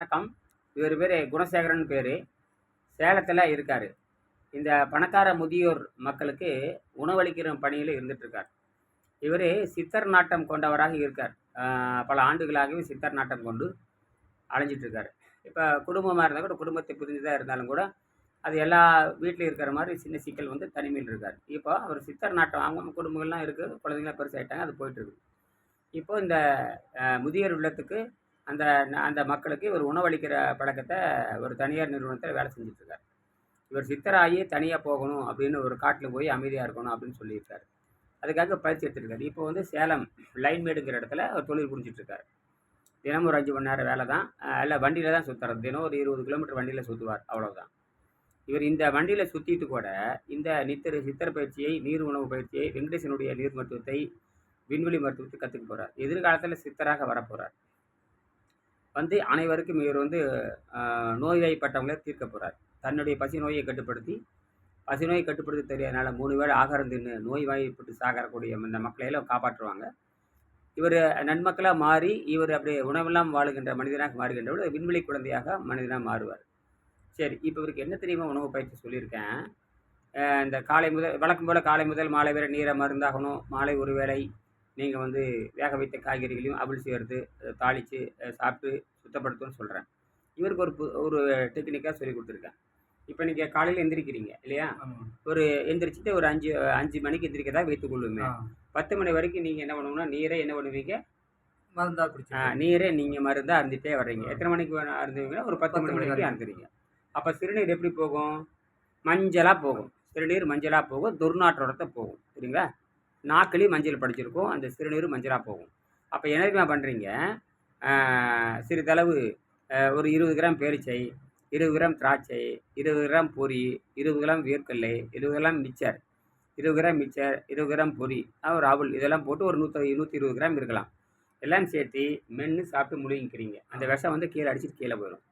வணக்கம். இவர் பேர் குணசேகரன் பேர். சேலத்தில் இருக்கார். இந்த பணக்கார முதியோர் மக்களுக்கு உணவளிக்கிற பணியில் இருந்துகிட்ருக்கார் இவர் சித்தர் நாட்டம் கொண்டவராக இருக்கார். பல ஆண்டுகளாகவே சித்தர் நாட்டம் கொண்டு அலைஞ்சிட்ருக்கார் இப்போ குடும்பமாக இருந்தால் கூட குடும்பத்தை பிரிஞ்சுதான் இருந்தாலும் கூட அது எல்லா வீட்டிலையும் இருக்கிற மாதிரி சின்ன சிக்கல் வந்து தனிமையில் இருக்கார். இப்போ அவர் சித்தர் நாட்டம் அவங்க குடும்பங்கள்லாம் இருக்குது குழந்தைங்களாம் பெருசாகிட்டாங்க அது போயிட்டுருக்கு. இப்போது இந்த முதியோர் இல்லத்துக்கு அந்த அந்த மக்களுக்கு இவர் உணவளிக்கிற பழக்கத்தை ஒரு தனியார் நிறுவனத்தில் வேலை செஞ்சிட்ருக்கார். இவர் சித்தராகி தனியாக போகணும் அப்படின்னு ஒரு காட்டில் போய் அமைதியாக இருக்கணும் அப்படின்னு சொல்லியிருக்காரு. அதுக்காக பயிற்சி எடுத்துருக்காரு. இப்போ வந்து சேலம் லைன்மேடுங்கிற இடத்துல அவர் தொழில் புரிஞ்சிட்ருக்காரு. தினமும் ஒரு அஞ்சு மணி நேரம் வேலை தான். இல்லை வண்டியில் தான் சுற்றுறது தினம் ஒரு இருபது கிலோமீட்டர் வண்டியில் சுற்றுவார் அவ்வளோதான் இவர் இந்த வண்டியில் சுற்றிட்டு கூட இந்த நித்திர சித்தர் பயிற்சியை நீர் உணவு பயிற்சியை வெங்கடேசனுடைய நீர் மருத்துவத்தை விண்வெளி மருத்துவத்தை கற்றுக்க போகிறார் எதிர்காலத்தில் சித்தராக வரப்போகிறார் வந்து அனைவருக்கும் இவர் வந்து நோய்வாய்ப்பட்டவங்களை தீர்க்க போகிறார் தன்னுடைய பசி நோயை கட்டுப்படுத்தி பசி நோயை கட்டுப்படுத்த தெரியாதனால மூணு வேளை ஆகாரம் தின்னு நோய்வாய்ப்பட்டு சாகரக்கூடிய இந்த மக்களை எல்லாம் காப்பாற்றுவாங்க. இவர் நன்மக்களாக மாறி இவர் அப்படியே உணவெல்லாம் வாழுகின்ற மனிதனாக மாறுகின்றவர் விண்வெளி குழந்தையாக மனிதனாக மாறுவார். சரி இப்போ இவருக்கு என்ன தெரியுமா உணவு பயிற்சி சொல்லியிருக்கேன்? இந்த காலை முதல் வழக்கம் போல் காலை முதல் மாலை வரை நீரை மருந்தாகணும். மாலை ஒரு வேளை நீங்கள் வந்து வேக வைத்த காய்கறிகளையும் அவிழ்ச்சி வறுத்து தாளித்து சாப்பிட்டு சுத்தப்படுத்தணும்னு சொல்கிறேன் இவருக்கு ஒரு பு- ஒரு டெக்னிக்காக சொல்லி கொடுத்துருக்கேன். இப்போ நீங்கள் காலையில் எந்திரிக்கிறீங்க இல்லையா? ஒரு எந்திரிச்சிட்டு ஒரு அஞ்சு அஞ்சு மணிக்கு எந்திரிக்கதா வைத்துக்கொள்ளுமே பத்து மணி வரைக்கும் நீங்கள் என்ன பண்ணணும்னா நீரை என்ன பண்ணுவீங்க? மருந்தா ஆ, குடிச்சு நீரை நீங்கள் மருந்தாக அருந்துட்டே வர்றீங்க. எத்தனை மணிக்கு அருந்துவீங்கன்னா ஒரு பத்து மணி வரைக்கும். அருந்துறீங்க. அப்போ சிறுநீர் எப்படி போகும்? மஞ்சளாக போகும். சிறுநீர் மஞ்சளாக போகும். துர்நாற்றத்தை போகும். சரிங்களா? நாக்கிலையும் மஞ்சள் படிச்சிருக்கும் அந்த சிறுநீர் மஞ்சளாக போகும். அப்போ என்ன தெரியுமா பண்ணுறீங்க சிறிதளவு ஒரு இருபது கிராம் பேரிச்சை இருபது கிராம் திராட்சை இருபது கிராம் பொரி இருபது கிராம் வேர்க்கடலை இருபது கிராம் மிச்சர் இருபது கிராம் மிச்சர் இருபது கிராம் பொரி ஒரு அவல் இதெல்லாம் போட்டு ஒரு நூற்றி நூற்றி இருபது கிராம் இருக்கலாம். எல்லாம் சேர்த்து மென்று சாப்பிட்டு முழுங்கிக்கிறீங்க. அந்த விஷம் வந்து கீழே அடிச்சிட்டு கீழே போயிடும்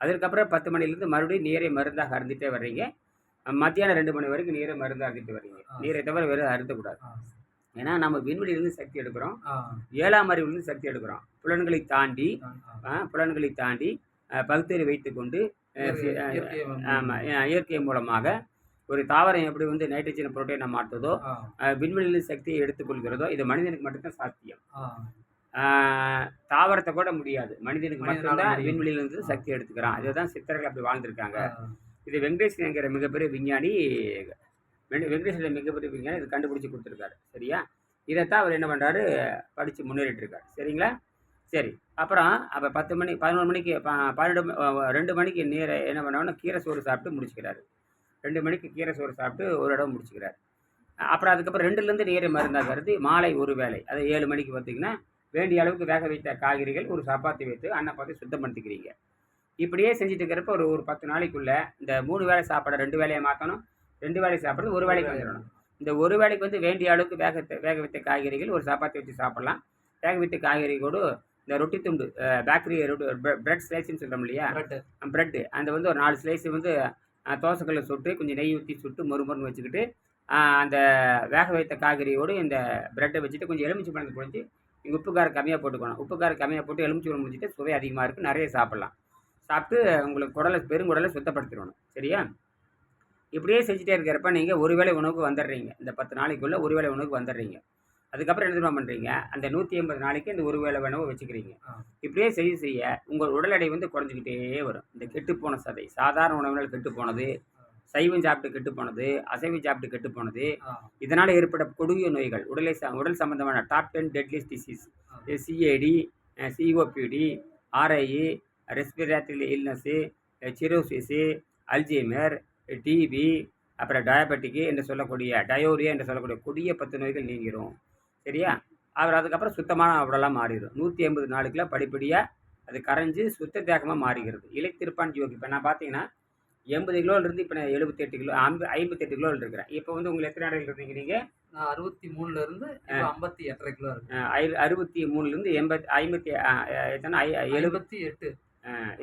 அதுக்கப்புறம் பத்து மணிலேருந்து மறுபடியும் நீரை மருந்தாக அருந்திட்டே வர்றீங்க. மத்தியானம் ரெண்டு மணி வரைக்கும் நீரை மருந்து அருந்திட்டு வர்றீங்க. நீரை தவிர வேறு அருந்தக்கூடாது. ஏன்னா நம்ம விண்வெளியிலிருந்து சக்தி எடுக்கிறோம். ஏழாம் அறிவிலிருந்து சக்தி எடுக்கிறோம். புலன்களை தாண்டி புலன்களை தாண்டி பகுத்தறி வைத்துக்கொண்டு ஆமாம் இயற்கை மூலமாக ஒரு தாவரம் எப்படி வந்து நைட்ரஜன் புரோட்டீனை மாற்றுதோ விண்வெளியிலிருந்து சக்தியை எடுத்துக்கொள்கிறதோ இது மனிதனுக்கு மட்டும்தான் சாத்தியம். தாவரத்தை கூட முடியாது. மனிதனுக்கு மட்டும்தான். விண்வெளியிலிருந்து சக்தி எடுத்துக்கிறான். இதுதான் சித்தர்கள் அப்படி வாழ்ந்திருக்காங்க. இது வெங்கடேசன்ங்கிற மிகப்பெரிய விஞ்ஞானி வெங்கடேஸ்வரன் மிகப்பெரிய விஞ்ஞானி இது கண்டுபிடிச்சி கொடுத்துருக்காரு. சரியா? இதைத்தான் அவர் என்ன பண்ணுறாரு படித்து முன்னேறிட்டு இருக்கார் சரிங்களா? சரி. அப்புறம் அப்போ பத்து மணி பதினொரு மணிக்கு ப- பன்னெண்டு ரெண்டு மணிக்கு நீரை என்ன பண்ணோன்னா கீரை சோறு சாப்பிட்டு முடிச்சுக்கிறாரு. ரெண்டு மணிக்கு கீரை சோறு சாப்பிட்டு ஒரு இடம் முடிச்சுக்கிறாரு. அப்புறம் அதுக்கப்புறம் ரெண்டுலேருந்து நீரை கருதி மாலை ஒரு வேளை அது ஏழு மணிக்கு பார்த்தீங்கன்னா வேண்டிய அளவுக்கு வேக வைத்த காய்கறிகள் ஒரு சப்பாத்தி வைத்து அன்னை பார்த்து சுத்தம் பண்ணிக்கிறீங்க இப்படியே செஞ்சுட்டு இருக்கிறப்ப ஒரு ஒரு பத்து நாளைக்குள்ளே இந்த மூணு வேளை சாப்பாடை ரெண்டு வேலையை மாற்றணும் ரெண்டு வேளை சாப்பிட்றது ஒரு வேலைக்கு வந்துடணும். இந்த ஒரு வேளைக்கு வந்து வேண்டிய அளவுக்கு வேக வேக வைத்த காய்கறிகள் ஒரு சப்பாத்தி வச்சு சாப்பிடலாம். வேக வைத்த காய்கறி கூட இந்த ரொட்டி துண்டு பேக்கரி பிரெட் ஸ்லைஸ்ன்னு சொல்கிறோம் இல்லையா. ப்ரெட்டு அந்த வந்து ஒரு நாலு ஸ்லைஸ் வந்து தோசைக்கல்ல சுட்டு கொஞ்சம் நெய் ஊற்றி சுட்டு மொறு மொறுன்னு வச்சுக்கிட்டு அந்த வேக வைத்த காய்கறியோடு இந்த ப்ரெட்டை வச்சுட்டு கொஞ்சம் எலுமிச்சை பழத்தை பொழிஞ்சு நீங்கள் உப்பு காரம் கம்மியாக போட்டுக்கணும். உப்பு காரம் கம்மியாக போட்டு எலுமிச்சை பழம் முடிஞ்சிட்டு சுவை அதிகமாக இருக்குது நிறைய சாப்பிட்லாம். சாப்பிட்டு உங்களுக்கு குடலை பெருங்குடலை சுத்தப்படுத்திடணும். சரியா? இப்படியே செஞ்சுட்டே இருக்கிறப்ப நீங்கள் ஒரு வேளை உணவுக்கு வந்துடுறீங்க. இந்த பத்து நாளைக்குள்ளே ஒரு வேளை உணவுக்கு வந்துடுறீங்க. அதுக்கப்புறம் என்ன தெரியுமா பண்ணுறீங்க அந்த நூற்றி எண்பது நாளைக்கு இந்த ஒரு வேளை உணவு வச்சுக்கிறீங்க. இப்படியே செய்ய செய்ய உங்கள் உடல் எடை வந்து குறைஞ்சிக்கிட்டே வரும். இந்த கெட்டுப்போன சதை சாதாரண உணவுகள் கெட்டு போனது சைவம் சாப்பிட்டு கெட்டு போனது அசைவம் சாப்பிட்டு கெட்டு போனது இதனால் ஏற்பட்ட கொடிய நோய்கள் உடலை ச உடல் சம்பந்தமான top ten deadliest disease CAD COPD RIE respiratory illness cirrhosis Alzheimer TB அப்புறம் டயபெட்டிக்கு என்று சொல்லக்கூடிய டயோரியா என்று சொல்லக்கூடிய கொடிய பத்து நோய்கள் நீங்கிரும். சரியா? அவர் அதுக்கப்புறம் சுத்தமான உடலாக மாறிடும். நூற்றி எண்பது நாளுக்குள்ள படிப்படியாக அது கரைஞ்சு சுத்த தேகமாக மாறிக்கிறது இலைத்திருப்பான் ஜோகி. இப்போ நான் பார்த்தீங்கன்னா எண்பது கிலோலேருந்து இப்போ நான் எழுபத்தெட்டு கிலோ ஐம்பது ஐம்பத்தெட்டு கிலோவில் இருக்கிறேன். இப்போ வந்து உங்களுக்கு எத்தனை அடையில் இருக்கீங்க நீங்கள் நான் அறுபத்தி மூணுல இருந்து இப்போ ஐம்பத்தி எட்டரை கிலோ இருக்கு. ஐ அறுபத்தி மூணுலேருந்து எண்பத்தி ஐம்பத்தி எத்தனை ஐ எழுபது எழுபத்தி எட்டு.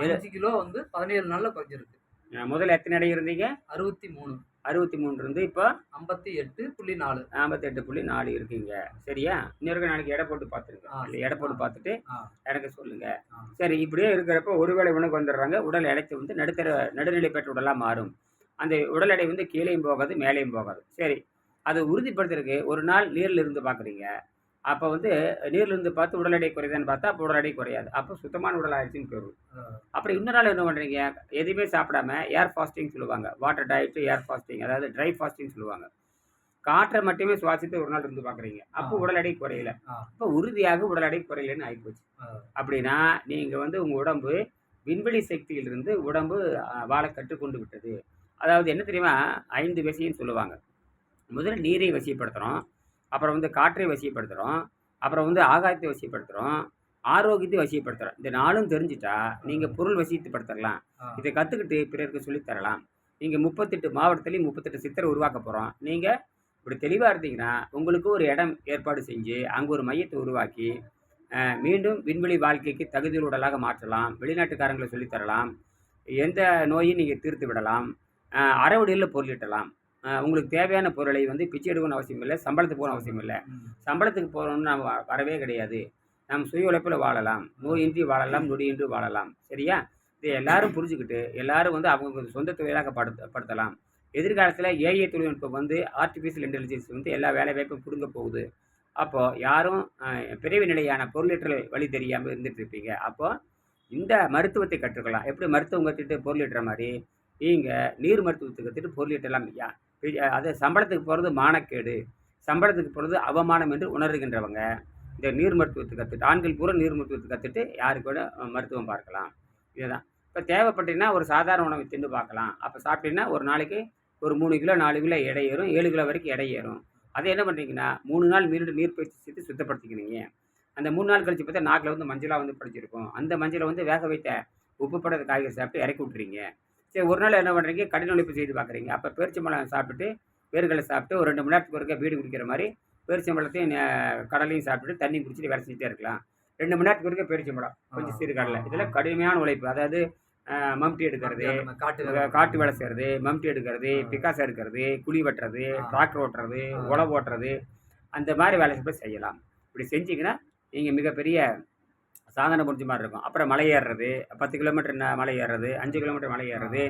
அஞ்சு கிலோ வந்து பதினேழு நாள்ல குறைஞ்சிருக்கு. முதல்ல எத்தனை அடை இருந்தீங்க? அறுபத்தி மூணு. அறுபத்தி மூணு இருந்து இப்போ ஐம்பத்தி எட்டு புள்ளி நாலு. ஐம்பத்தெட்டு புள்ளி நாலு இருக்கீங்க. சரியா? இன்னொரு நாளைக்கு எடை போட்டு பார்த்துருங்க. எடை போட்டு. பார்த்துட்டு. எனக்கு சொல்லுங்க. சரி இப்படியே இருக்கிறப்ப ஒருவேளை உணவுக்கு வந்துடுறாங்க. உடல் எடைக்கு வந்து நடுத்தர நடுநிலை பெற்ற உடலாக மாறும். அந்த உடல் எடை வந்து கீழேயும் போகாது மேலேயும் போகாது. சரி அதை உறுதிப்படுத்துறதுக்கு ஒரு நாள் நீரில் இருந்து பார்க்குறீங்க. அப்போ வந்து நீரில் இருந்து பார்த்து உடல் எடை குறையுதான்னு பார்த்தா அப்போ உடல் எடை குறையாது. அப்போ சுத்தமான உடல் ஆயிடுச்சுன்னு போயிடும். அப்புறம் இன்னொரு நாள் என்ன பண்ணுறீங்க எதுவுமே சாப்பிடாம ஏர் ஃபாஸ்டிங் சொல்லுவாங்க. வாட்டர் டயட்டு ஏர் ஃபாஸ்டிங் அதாவது ட்ரை ஃபாஸ்டிங் சொல்லுவாங்க. காற்றை மட்டுமே சுவாசித்து ஒரு நாள் இருந்து பார்க்குறீங்க. அப்போ. உடல் எடை குறையல. அப்போ உறுதியாக உடல் எடை குறையலன்னு ஆகிப்போச்சு. அப்படின்னா நீங்கள் வந்து உங்கள் உடம்பு விண்வெளி சக்தியிலிருந்து உடம்பு வாழ கற்றுக்கொண்டு விட்டது. அதாவது என்ன தெரியுமா? ஐந்து விஷயம் சொல்லுவாங்க. முதல்ல நீரை வசியப்படுத்துகிறோம் அப்புறம் வந்து காற்றை வசியப்படுத்துகிறோம் அப்புறம் வந்து ஆகாயத்தை வசியப்படுத்துகிறோம் ஆரோக்கியத்தை வசியப்படுத்துகிறோம் இந்த நாளும் தெரிஞ்சிட்டா நீங்கள் பொருள் வசியப்படுத்தலாம். இதை கற்றுக்கிட்டு பிறருக்கு சொல்லித் தரலாம். நீங்கள் முப்பத்தெட்டு மாவட்டத்துலேயும் முப்பத்தெட்டு சித்தரை உருவாக்க போகிறோம் நீங்கள் இப்படி தெளிவாக இருந்தீங்கன்னா உங்களுக்கு ஒரு இடம் ஏற்பாடு செஞ்சு அங்கே ஒரு மையத்தை உருவாக்கி மீண்டும் விண்வெளி வாழ்க்கைக்கு தகுதியுள்ள உடலாக மாற்றலாம். வெளிநாட்டுக்காரங்களை சொல்லித் தரலாம். எந்த நோயும் நீங்கள் தீர்த்து விடலாம். அஹ், அறவழியில் பொருளிட்டலாம் உங்களுக்கு தேவையான பொருளை வந்து பிச்சை எடுக்கணும்னு அவசியம் இல்லை சம்பளத்துக்கு போகணும் அவசியம் இல்லை. சம்பளத்துக்கு போகணும்னு நம்ம வரவே கிடையாது. நாம் சுய உழைப்பில் வாழலாம். நோயின்றி வாழலாம் நொடியின்றி வாழலாம். சரியா? இதை எல்லாரும் புரிஞ்சுக்கிட்டு எல்லாரும் வந்து அவங்க சொந்த தொழிலாக படுத்த படுத்தலாம். எதிர்காலத்தில் ஏஐ தொழில்நுட்பம் வந்து ஆர்டிஃபிஷியல் இன்டெலிஜென்ஸ் வந்து எல்லா வேலை வாய்ப்பும் பிடுங்க போகுது. அப்போது யாரும் பிறவி நிலையான பொருளீட்டல் வழி தெரியாமல் இருந்துட்டு இருப்பீங்க. அப்போது இந்த மருத்துவத்தை கற்றுக்கலாம். எப்படி மருத்துவம் கற்றுட்டு பொருளீட்டுற மாதிரி? நீங்கள் நீர் மருத்துவத்தை கற்றுட்டு பொருளீட்டலாம் யா அது சம்பளத்துக்கு போகிறது மானக்கேடு. சம்பளத்துக்கு போகிறது அவமானம் என்று உணர்கின்றவங்க. இந்த நீர் மருத்துவத்தை கற்றுட்டு ஆண்கள் பூரா நீர் மருத்துவத்தை கற்றுட்டு யாருக்கு கூட மருத்துவம் பார்க்கலாம். இதுதான். இப்போ தேவைப்பட்டீங்கன்னா ஒரு சாதாரண உணவை தின்னு பார்க்கலாம். அப்போ சாப்பிட்டீங்கன்னா ஒரு நாளைக்கு ஒரு மூணு கிலோ நாலு கிலோ எடை ஏறும் ஏழு கிலோ வரைக்கும் எடை ஏறும். அதை என்ன பண்ணுறீங்கன்னா மூணு நாள் மீண்டும் நீர் பயிற்சி செய்து சுத்தப்படுத்திக்கிறீங்க. அந்த மூணு நாள் கழிச்சு பார்த்தா நாக்கில் வந்து மஞ்சளாக வந்து படிச்சிருக்கும். அந்த மஞ்சளை வந்து வேக வைத்த உப்பு படாத காய்கறி சாப்பிட்டு இறக்கி விட்றீங்க சரி ஒரு நாள் என்ன பண்ணுறீங்க கடின உழைப்பு செய்து பார்க்குறீங்க அப்போ பேரிச்சம்பழம் சாப்பிட்டுட்டு வேர்களை சாப்பிட்டு ஒரு ரெண்டு மணி நேரத்துக்கு ஒருக்க வீடு குடிக்கிற மாதிரி பேரிச்சம்பழத்தையும் கடலையும் சாப்பிட்டுட்டு தண்ணி குடிச்சிட்டு வேலை செஞ்சுட்டே இருக்கலாம் ரெண்டு மணி நேரத்துக்கு ஒருக்க பேரிச்சம்பழம் கொஞ்சம் ஆ. சிறுகடலை இதெல்லாம் கடுமையான உழைப்பு அதாவது மம்டி எடுக்கிறது காட்டு. காட்டு வேலை செய்கிறது மம்டி எடுக்கிறது. பிக்காசா எடுக்கிறது குழி வெட்டுறது. டிராக்டர் ஓட்டுறது. உழவு ஓட்டுறது அந்த மாதிரி வேலை செய்யலாம் இப்படி செஞ்சீங்கன்னா நீங்கள் மிகப்பெரிய சாதனை முடிஞ்ச மாதிரி இருக்கும். அப்புறம் மலை ஏறுறது பத்து கிலோமீட்டர் மலை ஏறுறது அஞ்சு கிலோமீட்டர் மலை ஏறுறது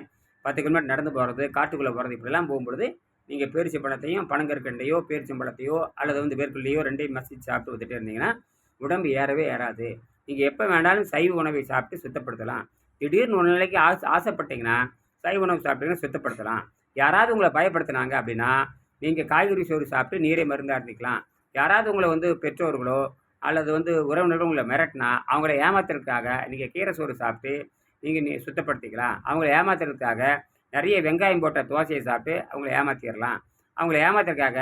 பத்து கிலோமீட்டர் நடந்து போகிறது காட்டுக்குள்ளே போகிறது இப்படிலாம் போகும்பொழுது நீங்கள் பேரிச்சம்பழத்தையும் பனங்கற்கண்டையோ பேரிச்சம்பழத்தையோ அல்லது வந்து வேர்க்கல்லையோ ரெண்டையும் மசிச்சு சாப்பிட்டு வந்துட்டே இருந்தீங்கன்னா உடம்பு ஏறவே ஏறாது. நீங்கள் எப்போ வேணாலும் சைவ உணவை சாப்பிட்டு சுத்தப்படுத்தலாம். திடீர்னு ஒரு நாளைக்கு ஆசை ஆசைப்பட்டீங்கன்னா சைவ உணவு சாப்பிட்டீங்கன்னா சுத்தப்படுத்தலாம். யாராவது உங்களை பயப்படுத்தினாங்க அப்படின்னா நீங்கள் காய்கறி சோறு சாப்பிட்டு நீரை மருந்தாக இருந்துக்கலாம் யாராவது உங்களை வந்து பெற்றோர்களோ அல்லது வந்து உறவினர்கள் உங்களை மிரட்டினா அவங்கள ஏமாத்துறதுக்காக நீங்கள் கீரை சோறு சாப்பிட்டு நீங்கள் நீ சுத்தப்படுத்திக்கலாம். அவங்கள ஏமாத்துறதுக்காக நிறைய வெங்காயம் போட்ட தோசையை சாப்பிட்டு அவங்கள ஏமாற்றிடலாம் அவங்கள ஏமாத்துறதுக்காக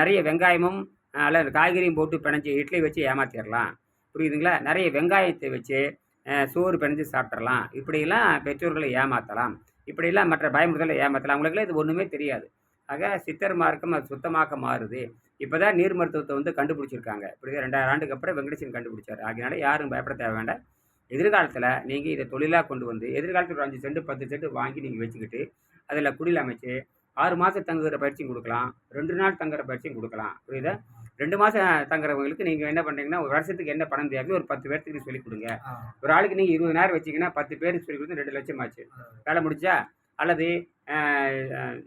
நிறைய வெங்காயமும் அல்லது காய்கறியும் போட்டு பிணைஞ்சி இட்லி வச்சு ஏமாற்றிடலாம் புரியுதுங்களா? நிறைய வெங்காயத்தை வச்சு சோறு பிணைஞ்சு சாப்பிட்றலாம் இப்படியெல்லாம் பெற்றோர்களை ஏமாற்றலாம் இப்படியெல்லாம் மற்ற பயமுறுத்தலை ஏமாற்றலாம் அவங்களுக்குலாம் இது ஒன்றுமே தெரியாது. ஆக சித்தர் மார்க்கம் அது சுத்தமாக்க மாறுது. இப்போ தான் நீர் மருத்துவத்தை வந்து கண்டுபிடிச்சிருக்காங்க. இப்படி ரெண்டாயிரம் ஆண்டுக்கு அப்புறம் வெங்கடேசன் கண்டுபிடிச்சார். ஆகையினால யாரும் பயப்பட தேவை வேண்டாம். எதிர்காலத்தில் நீங்கள் இதை தொழிலாக கொண்டு வந்து எதிர்காலத்தில் ஒரு அஞ்சு சென்ட் பத்து சென்ட் வாங்கி நீங்கள் வச்சுக்கிட்டு அதில் குடில் அமைச்சு ஆறு மாதம் தங்குகிற பயிற்சியும் கொடுக்கலாம் ரெண்டு நாள் தங்குற பயிற்சியும் கொடுக்கலாம். புரியுதா? ரெண்டு மாதம் தங்குறவங்களுக்கு நீங்கள் என்ன பண்ணுறீங்கன்னா ஒரு வருஷத்துக்கு என்ன பணம் தேவையோ ஒரு பத்து பேர்த்துக்கு சொல்லிக் கொடுங்க. ஒரு ஆளுக்கு நீங்கள் இருபதாயிரம் வச்சிங்கன்னா பத்து பேருக்கு சொல்லி கொடுத்து ரெண்டு லட்சம் ஆச்சு. வேலை முடிச்சா அல்லது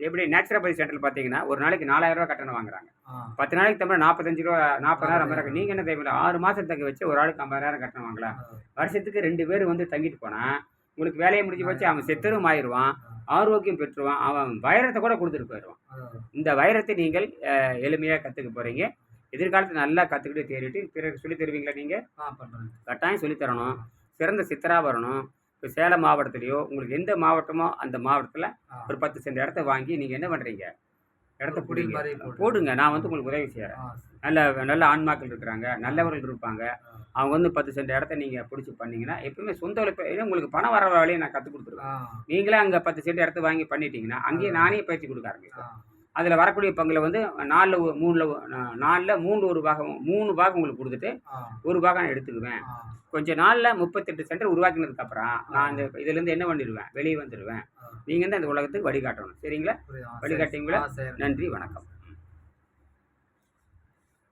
எப்படி நேச்சுரோபதி சென்டரில் பார்த்தீங்கன்னா ஒரு நாளைக்கு நாலாயிரம் ரூபாய் கட்டணம் வாங்குறாங்க. பத்து நாளைக்கு தமிழ் நாற்பத்தஞ்சு ரூபா நாற்பதாயிரம் ஐம்பதாயிரம் நீங்கள் என்ன தேவையில்லை ஆறு மாதம் தங்க வச்சு ஒரு ஆளுக்கு ஐம்பதாயிரம் கட்டணம் வாங்கலாம். வருஷத்துக்கு ரெண்டு பேர் வந்து தங்கிட்டு போனால் உங்களுக்கு வேலையை முடிஞ்சு போச்சு அவன் செத்தரும் ஆயிடுவான் ஆரோக்கியம் பெற்றுவான் அவன் வைரத்தை கூட கொடுத்துட்டு போயிடுவான். இந்த வைரத்தை நீங்கள் எளிமையாக கற்றுக்க போகிறீங்க எதிர்காலத்தில் நல்லா கற்றுக்கிட்டு தேறிட்டு பிறகு சொல்லி தருவீங்களா நீங்கள். கட்டாயம் சொல்லித் தரணும். சிறந்த சித்தராக வரணும். இப்போ சேலம் மாவட்டத்துலேயோ உங்களுக்கு எந்த மாவட்டமோ அந்த மாவட்டத்தில். ஒரு பத்து சென்ட் இடத்த வாங்கி நீங்கள் என்ன பண்ணுறீங்க இடத்த பிடிங்க. போடுங்க நான் வந்து உங்களுக்கு உதவி செய்கிறேன் நல்ல நல்ல ஆன்மாக்கள் இருக்கிறாங்க நல்லவர்கள் இருப்பாங்க. அவங்க வந்து பத்து சென்ட் இடத்த நீங்கள் பிடிச்சி பண்ணீங்கன்னா எப்பவுமே சொந்த உழைப்பு உங்களுக்கு பணம் வர வழியை நான் கற்றுக் கொடுத்துருவேன். நீங்களே அங்கே பத்து சென்ட் இடத்த வாங்கி பண்ணிட்டீங்கன்னா அங்கேயே நானே பயிற்சி கொடுக்க ஆரம்பிப்பேன் ஆ. அதில் வரக்கூடிய பங்கில் வந்து நாலில் மூணில் நாலில் மூணு ஒரு பாகம் மூணு பாகம் உங்களுக்கு கொடுத்துட்டு ஒரு பாகம் நான் எடுத்துக்குவேன். ஆ, கொஞ்ச நாளில் முப்பத்தெட்டு சென்டர் உருவாக்கினதுக்கு அப்புறம் நான் இந்த இதுலேருந்து என்ன பண்ணிடுவேன்? வெளியே வந்துடுவேன். நீங்கள் தான் இந்த உலகத்துக்கு வழிகாட்டணும். சரிங்களா. வழிகாட்டுங்களா? நன்றி வணக்கம்.